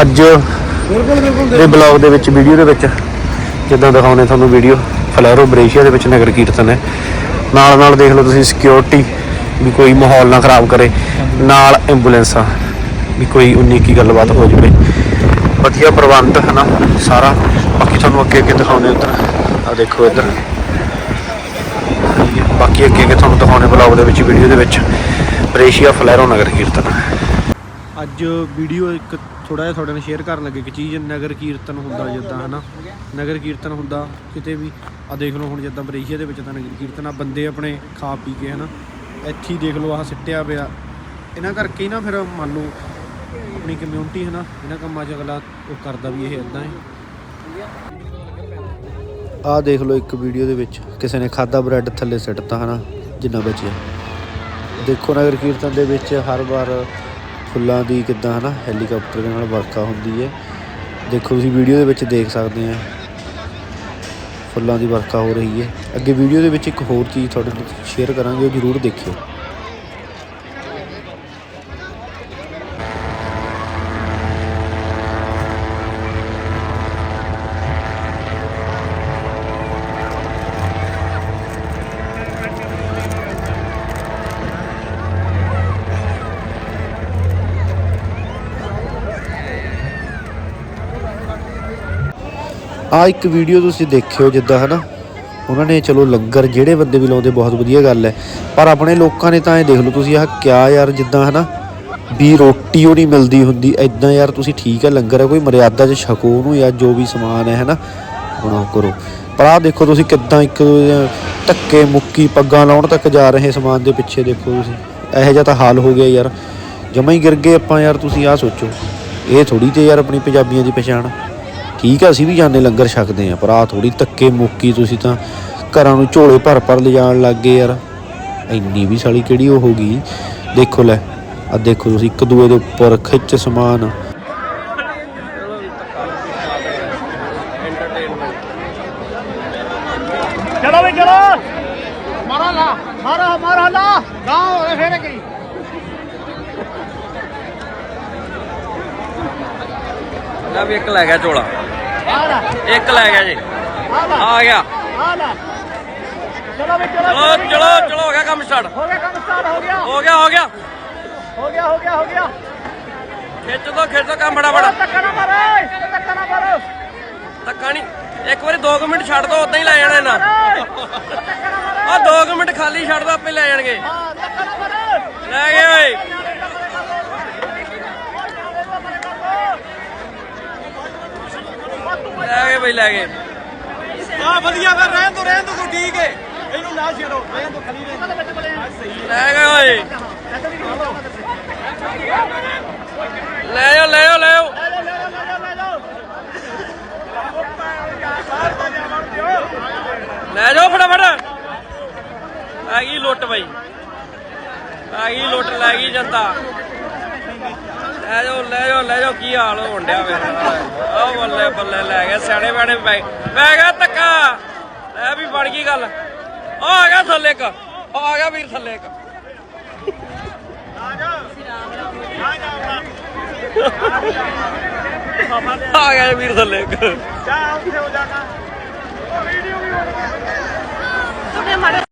ਅੱਜ ਦੇ ਬਲੌਗ ਦੇ ਵਿੱਚ ਵੀਡੀਓ ਦੇ ਵਿੱਚ ਜਿੱਦਾਂ ਦਿਖਾਉਣੇ ਤੁਹਾਨੂੰ ਵੀਡੀਓ ਫਲੈਰੋ ਬਰੇਸ਼ੀਆ ਦੇ ਵਿੱਚ ਨਗਰ ਕੀਰਤਨ ਹੈ। ਨਾਲ ਨਾਲ ਦੇਖ ਲਓ ਤੁਸੀਂ ਸਿਕਿਉਰਿਟੀ ਵੀ ਕੋਈ ਮਾਹੌਲ ਨਾ ਖਰਾਬ ਕਰੇ। ਨਾਲ ਐਂਬੂਲੈਂਸਾਂ ਵੀ ਕੋਈ 19 ਕੀ ਗੱਲਬਾਤ ਹੋ ਜਾਵੇ। ਵਧੀਆ ਪ੍ਰਬੰਧ ਹੈ ਨਾ ਸਾਰਾ। ਬਾਕੀ ਤੁਹਾਨੂੰ ਅੱਗੇ ਅੱਗੇ ਦਿਖਾਉਣੇ ਉੱਧਰ। ਆ ਦੇਖੋ ਇੱਧਰ। ਬਾਕੀ ਅੱਗੇ ਅੱਗੇ ਤੁਹਾਨੂੰ ਦਿਖਾਉਣੇ ਬਲੌਗ ਦੇ ਵਿੱਚ ਵੀਡੀਓ ਦੇ ਵਿੱਚ। ਬਰੇਸ਼ੀਆ ਫਲੈਰੋ ਨਗਰ ਕੀਰਤਨ। ਅੱਜ ਵੀਡੀਓ ਇੱਕ ਥੋੜਾ ਜਿਹਾ ਤੁਹਾਡੇ ਨਾਲ ਸ਼ੇਅਰ ਕਰਨ ਲੱਗੇ, ਇੱਕ ਚੀਜ਼ ਨਗਰ ਕੀਰਤਨ ਹੁੰਦਾ ਜਿੱਦਾਂ, ਹਨਾ? ਨਗਰ ਕੀਰਤਨ ਹੁੰਦਾ, ਕਿਤੇ ਵੀ। ਆ ਦੇਖ ਲਓ ਹੁਣ ਜਿੱਦਾਂ ਬਰੇਸ਼ੀਆ ਦੇ ਵਿੱਚ ਤਾਂ ਨਗਰ ਕੀਰਤਨ ਆ, ਬੰਦੇ ਆਪਣੇ ਖਾ ਪੀ ਕੇ, ਹਨਾ? ਇੱਥੇ ਹੀ ਦੇਖ ਲਓ ਆਹ ਸਿੱਟਿਆ ਪਿਆ। ਇਹਨਾਂ ਕਰਕੇ ਨਾ ਫਿਰ ਮੰਨ ਲਓ ਆਪਣੀ ਕਮਿਊਨਿਟੀ ਹਨਾ? ਇਹਨਾਂ ਕੰਮਾਂ 'ਚ ਅਗਲਾ ਉਹ ਕਰਦਾ ਵੀ ਇਹ ਇਦਾਂ ਹੈ ਆਹ ਦੇਖ ਲਓ ਇੱਕ ਵੀਡੀਓ ਦੇ ਵਿੱਚ ਕਿਸੇ ਨੇ ਖਾਦਾ ਬ੍ਰੈਡ ਥੱਲੇ ਸਿੱਟਤਾ, ਹਨਾ? ਜਿੰਨਾ ਬਚਿਆ। ਦੇਖੋ ਨਗਰ ਕੀਰਤਨ ਦੇ ਵਿੱਚ ਹਰ ਵਾਰ ਫੁੱਲਾਂ ਦੀ ਕਿੱਦਾਂ ਹਨਾ, ਹੈਲੀਕਾਪਟਰ ਦੇ ਨਾਲ ਵਰਖਾ ਹੁੰਦੀ ਹੈ। ਦੇਖੋ ਤੁਸੀਂ ਵੀਡੀਓ ਦੇ ਵਿੱਚ ਦੇਖ ਸਕਦੇ ਆ, ਫੁੱਲਾਂ ਦੀ ਵਰਖਾ ਹੋ ਰਹੀ ਹੈ। ਅੱਗੇ ਵੀਡੀਓ ਦੇ ਵਿੱਚ ਇੱਕ ਹੋਰ ਚੀਜ਼ ਤੁਹਾਡੇ ਨਾਲ ਸ਼ੇਅਰ ਕਰਾਂਗੇ, ਉਹ ਜ਼ਰੂਰ ਦੇਖਿਓ। ਆ ਇੱਕ ਵੀਡੀਓ ਤੁਸੀਂ ਦੇਖਿਓ ਜਿੱਦਾਂ, ਹਨਾ? ਉਹਨਾਂ ਨੇ ਚਲੋ ਲੰਗਰ ਜਿਹੜੇ ਬੰਦੇ ਵੀ ਲਾਉਂਦੇ, ਬਹੁਤ ਵਧੀਆ ਗੱਲ ਹੈ। ਪਰ ਆਪਣੇ ਲੋਕਾਂ ਨੇ ਤਾਂ ਇਹ ਦੇਖ ਲਓ ਤੁਸੀਂ, ਆਹ ਕਿਆ ਯਾਰ ਜਿੱਦਾਂ, ਹਨਾ? ਵੀ ਰੋਟੀ ਉਹ ਨਹੀਂ ਮਿਲਦੀ ਹੁੰਦੀ ਐਦਾਂ ਯਾਰ ਤੁਸੀਂ ਠੀਕ ਹੈ, ਲੰਗਰ ਹੈ, ਕੋਈ ਮਰਿਆਦਾ 'ਚ ਛਕੋ ਉਹਨੂੰ ਯਾਰ ਜੋ ਵੀ ਸਮਾਨ ਹੈ, ਹਨਾ? ਬਣਾਓ ਕਰੋ। ਪਰ ਆਹ ਦੇਖੋ ਤੁਸੀਂ ਕਿੱਦਾਂ ਇੱਕ ਦੂਜੇ ਧੱਕੇ ਮੁੱਕੀ ਪੱਗਾਂ ਲਾਉਣ ਤੱਕ ਜਾ ਰਹੇ ਸਮਾਨ ਦੇ ਪਿੱਛੇ ਦੇਖੋ ਤੁਸੀਂ। ਇਹੋ ਜਿਹਾ ਤਾਂ ਹਾਲ ਹੋ ਗਿਆ ਯਾਰ। ਜਮਾਂ ਹੀ ਗਿਰ ਗਏ ਆਪਾਂ ਯਾਰ, ਤੁਸੀਂ ਆਹ ਸੋਚੋ। ਇਹ ਥੋੜੀ ਤੇ ਯਾਰ ਆਪਣੀ ਪੰਜਾਬੀਆਂ ਦੀ ਪਛਾਣ। ਠੀਕ ਆ ਅਸੀਂ ਵੀ ਜਾਂਦੇ ਲੰਗਰ ਛਕਦੇ ਆ ਪਰ ਆ ਥੋੜੀ ਧੱਕੇ ਮੁੱਕੀ ਤੁਸੀਂ ਤਾਂ ਘਰਾਂ ਨੂੰ ਝੋਲੇ ਭਰ ਭਰ ਲਿਜਾਣ ਲੱਗ ਗਏ ਯਾਰ। ਇੰਨੀ ਵੀ ਸਾਲੀ ਕਿਹੜੀ ਉਹ ਹੋ ਦੇਖੋ ਲੈ ਆ ਦੇਖੋ ਤੁਸੀਂ ਇੱਕ ਦੂਏ ਦੇ ਉੱਪਰ ਖਿੱਚ ਸਮਾਨ। ਇੱਕ ਲੈ ਗਿਆ ਝੋਲਾ। ਇੱਕ ਲੈ ਗਿਆ ਜੀ। ਆ ਗਿਆ। ਚਲੋ ਵੀ ਚਲੋ ਚਲੋ ਚਲੋ ਹੋ ਗਿਆ ਕੰਮ ਸਟਾਰਟ ਹੋ ਗਿਆ ਕੰਮ ਸਟਾਰਟ ਹੋ ਗਿਆ। ਹੋ ਗਿਆ ਹੋ ਗਿਆ। ਹੋ ਗਿਆ ਹੋ ਗਿਆ ਹੋ ਗਿਆ। ਖਿੱਚ ਤੋਂ ਖਿੱਚ ਤੋਂ ਕੰਮ ਬੜਾ ਬੜਾ ਧੱਕਾ ਨਾ ਮਾਰੋ ਧੱਕਾ ਨਾ ਮਾਰੋ। ਧੱਕਾ ਨਹੀਂ। ਇੱਕ ਵਾਰੀ 2 ਮਿੰਟ ਛੱਡ ਦੋ ਉਦਾਂ ਹੀ ਲੈ ਜਾਣਾ ਇਹਨਾਂ। ਆ 2 ਮਿੰਟ ਖਾਲੀ ਛੱਡ ਦੋ ਆਪੇ ਲੈ ਜਾਣਗੇ। ਲੈ ਗਿਆ। ਲੈ ਗਏ ਬਈ ਲੈ ਗਏ। ਆ ਵਧੀਆ ਫਿਰ ਰਹਿਣ ਤੋਂ ਰਹਿਣ ਤੋਂ ਤੂੰ ਠੀਕ ਹੈ ਇਹਨੂੰ ਨਾ ਛੇੜੋ ਰਹਿਣ ਤੋਂ ਖਲੀ ਰਹਿਣ ਲੈ ਗਏ ਓਏ। ਲੈ ਜਾਓ ਲੈ ਜਾਓ ਲੈ ਜਾਓ। ਲੈ ਜਾਓ ਫਟਾਫਟ। ਆ ਗਈ ਲੁੱਟ ਬਈ। ਆ ਗਈ ਲੁੱਟ ਲੈ ਗਈ ਜਨਤਾ। ਲੈ ਜਾਓ ਲੈ ਜਾਓ ਲੈ ਜਾਓ ਕੀ ਹਾਲ ਹੋਣ ਡਿਆ ਮੇਰਾ ਆ ਬੱਲੇ ਬੱਲੇ ਲੈ ਗਿਆ ਸਿਆਣੇ ਬੈਣੇ ਪੈ ਪੈ ਗਿਆ ਧੱਕਾ। ਲੈ ਵੀ ਬਣ ਗਈ ਗੱਲ। ਉਹ ਆ ਗਿਆ ਥੱਲੇ ਇੱਕ ਉਹ ਆ ਗਿਆ ਵੀਰ ਥੱਲੇ ਇੱਕ। ਆ ਗਿਆ ਵੀਰ ਥੱਲੇ ਇੱਕ। ਜਾ ਉੱਥੇ ਹੋ ਜਾਣਾ ਉਹ ਵੀਡੀਓ ਵੀ ਹੋ